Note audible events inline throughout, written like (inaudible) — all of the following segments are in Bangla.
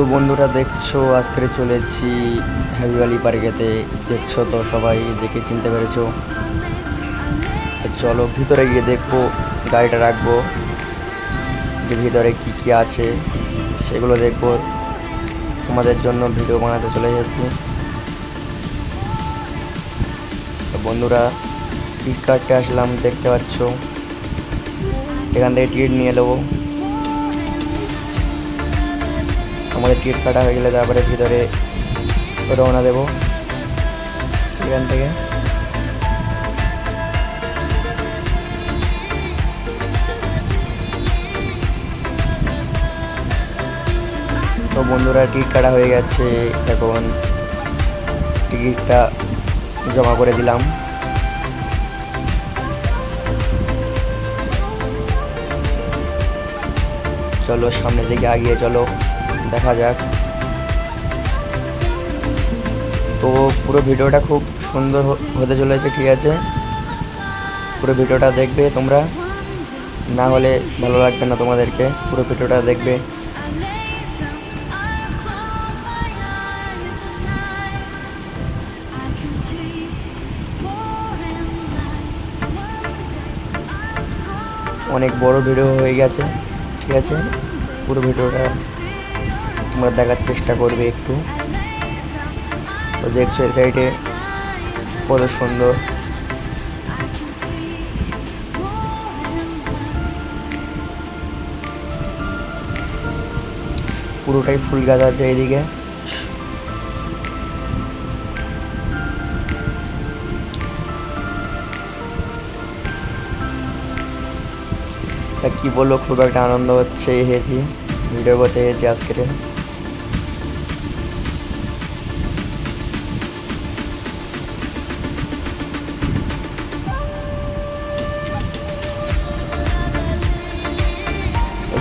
তো বন্ধুরা দেখছ, আজকে চলে চলেছি হ্যাবিবালি পার্কেতে দেখছ তো সবাই, দেখে চিনতে পেরেছ? চলো ভিতরে গিয়ে দেখব, গাড়িটা রাখব, যে ভিতরে কি কি আছে, সেগুলো দেখব। তোমাদের জন্য ভিডিও বানাতে চলে এসেছি। বন্ধুরা, টিকিট কাটতে আসলাম, দেখতে পাচ্ছ। এখান থেকে টিকিট নিয়ে নেব। আমাদের টিকিট কাটা হয়ে গেলে তারপরে ভিতরে রওনা দেবো এখান থেকে। তো বন্ধুরা টিকিট কাটা হয়ে গেছে। এখন টিকিটটা জমা করে দিলাম। চলো, সামনের দিকে আগিয়ে চলো। দেখা যাক। তো পুরো ভিডিওটা খুব সুন্দর হতে চলেছে, ঠিক আছে? পুরো ভিডিওটা দেখবে তোমরা। না হলে ভালো লাগবে না তোমাদেরকে। পুরো ভিডিওটা দেখবে। অনেক বড় ভিডিও হয়ে গেছে, ঠিক আছে? পুরো ভিডিওটা তোমরা দেখার চেষ্টা করবে একটু। তো দেখছ, এই সাইডে কত সুন্দর। পুরোটাই ফুল গাছ আছে এইদিকে। তা কি বলব, খুব একটা আনন্দ হচ্ছে এসেছি ভিডিও করতে এসেছি আজকের।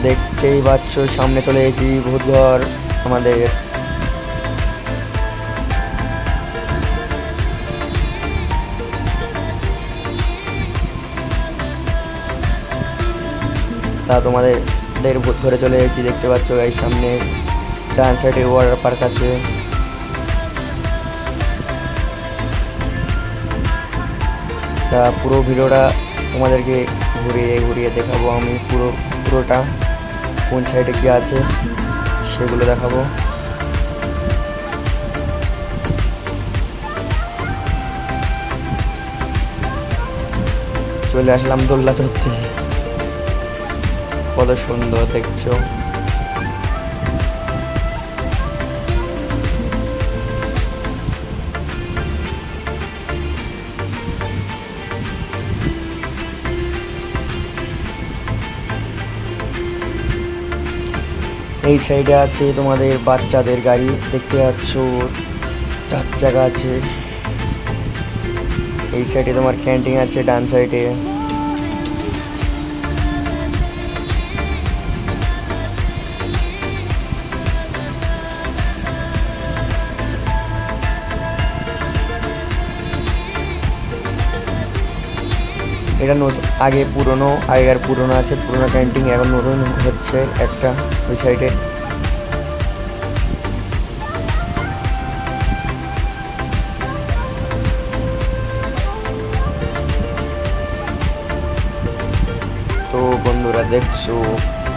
দেখতেই পাচ্ছ, সামনে চলে এসেছি ভূতঘর আমাদের। তা তোমাদের দের ভূত ধরে চলে এসেছি, দেখতে পাচ্ছ এই সামনে ডান সাইডে ওয়াটার পার্ক আছে। তা পুরো ভিডিওটা তোমাদেরকে ঘুরিয়ে ঘুরিয়ে দেখাবো আমি পুরো, পুরোটা। কোন সাইডে কি আছে সেগুলো দেখাবো। চলে আসলাম দোল্লা চত্বরে। কত সুন্দর দেখছ। এই সাইডে আছে তোমাদের বাচ্চাদের গাড়ি, দেখতে পাচ্ছ? চার চাকা আছে। এই সাইডে তোমার ক্যান্টিন আছে, ডান সাইডে। এটা নতুন, আগে পুরনো, আগেকার পুরনো আছে, পুরনো ক্যান্টিন এখন নতুন হচ্ছে একটা ওই সাইডে তো বন্ধুরা দেখছ,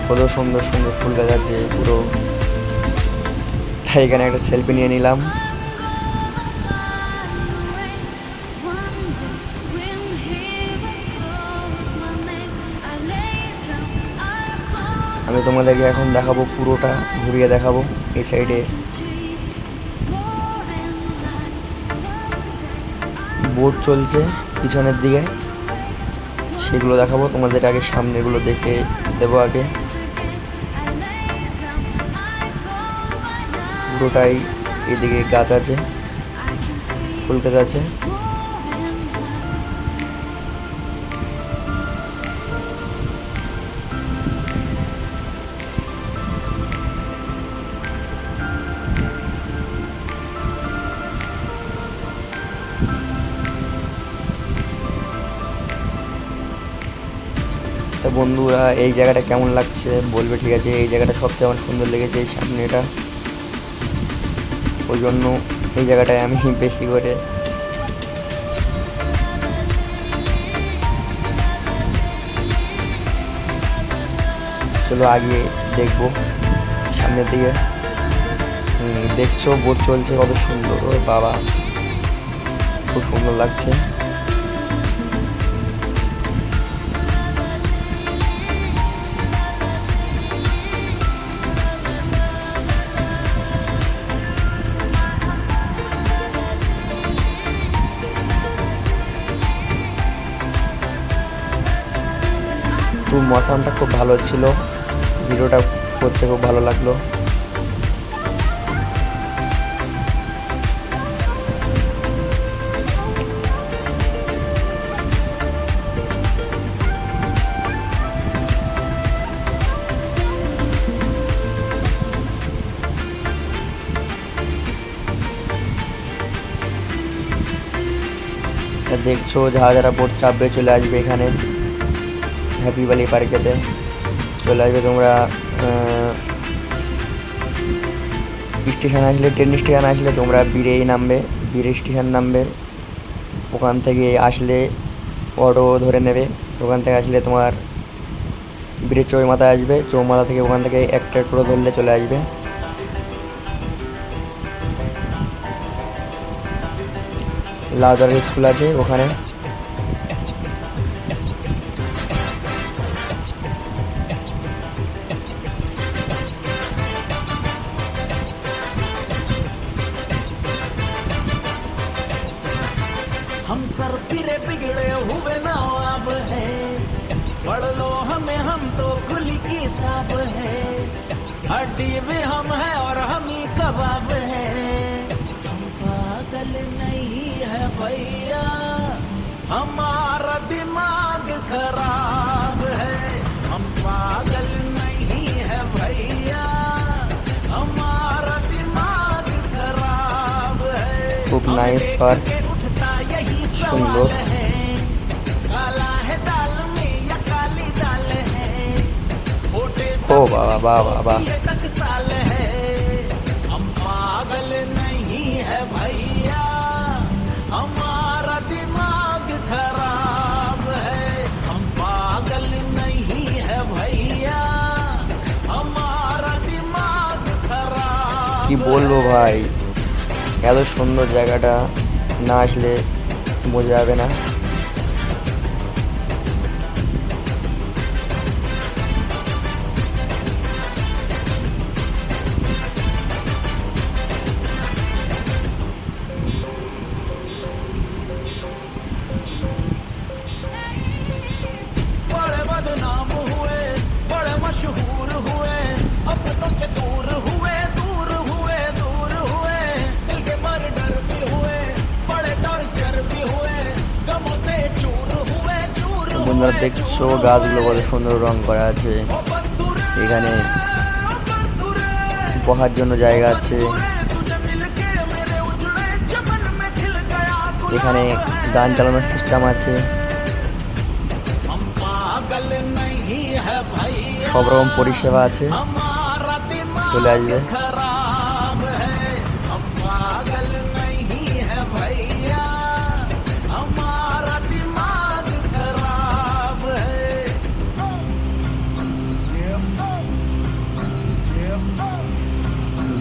কত সুন্দর সুন্দর ফুল গাছ আছে, পুরো। তাই এখানে একটা সেলফি নিয়ে নিলাম। আমি তোমাদেরকে এখন দেখাবো, পুরোটা ঘুরিয়ে দেখাবো এই সাইডে। বোট চলছে পিছনের দিকে। সেগুলো দেখাবো তোমাদের আগে সামনেগুলো দেখে দেবো আগে। পুরোটাই এদিকে গাছ আছে, ফুল গাছ আছে। বন্ধুরা, এই জায়গাটা কেমন লাগছে বলবে ঠিক আছে। এই জায়গাটা সবচেয়ে আমার সুন্দর লেগেছে এই সামনেটা। ওই জন্য এই জায়গাটায় আমি (laughs) বেশি করে চলো আগে দেখব সামনের দিকে। দেখছ, বোট চলছে কত সুন্দর বাবা। খুব সুন্দর লাগছে। তো মৌসামটা খুব ভালো ছিল। ভিডিওটা করতে খুব ভালো লাগল। দেখছ, যারা যারা বোট চাপবে চলে আসবে এখানে। হ্যাপি ভ্যালি পার্কেতে চলে আসবে তোমরা স্টেশন আসলে ট্রেন স্টেশন আসলে তোমরা বীরেই নামবে বীর স্টেশন নামবে। ওখান থেকে আসলে অটো ধরে নেবে। ওখান থেকে আসলে তোমার বীরের চৌমাথা আসবে। চৌমাথা থেকে ওখান থেকে একটা টোটো ধরলে চলে আসবে। লাউদার স্কুল আছে ওখানে। हम सर तिरे बिगड़े हुए नवाब है। पढ़ लो हमें हम तो खुली किताब है। हड्डी में हम है और हम ही कबाब है। हम पागल नहीं है भैया हमारा दिमाग खराब है। हम पागल नहीं है भैया हमारा दिमाग खराब है। खूब नाइस पर সুন্দর ও বাবা বাবা বাবা কি বলবো ভাই এত সুন্দর জায়গাটা না আসলে বোঝা যাবে না? তোমরা দেখছ, গাছগুলো কত সুন্দর রং করা আছে। এখানে বহার জন্য জায়গা আছে। এখানে গান চালানোর সিস্টেম আছে। সব রকম পরিষেবা আছে। চলে আসবে।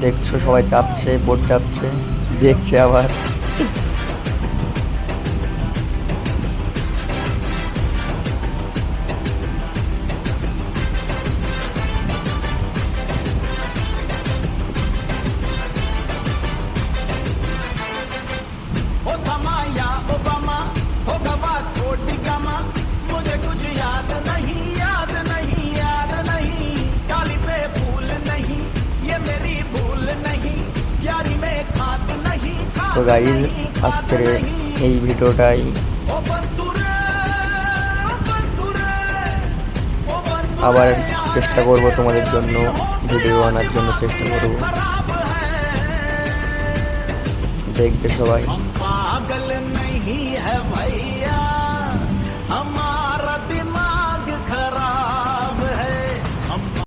দেখছ সবাই চাপছে বোট চাপছে দেখছে আবার। তো গাইজ আজকের এই ভিডিওটাই। আবার চেষ্টা করব তোমাদের জন্য ভিডিও আনার জন্য চেষ্টা করব। দেখবে সবাই।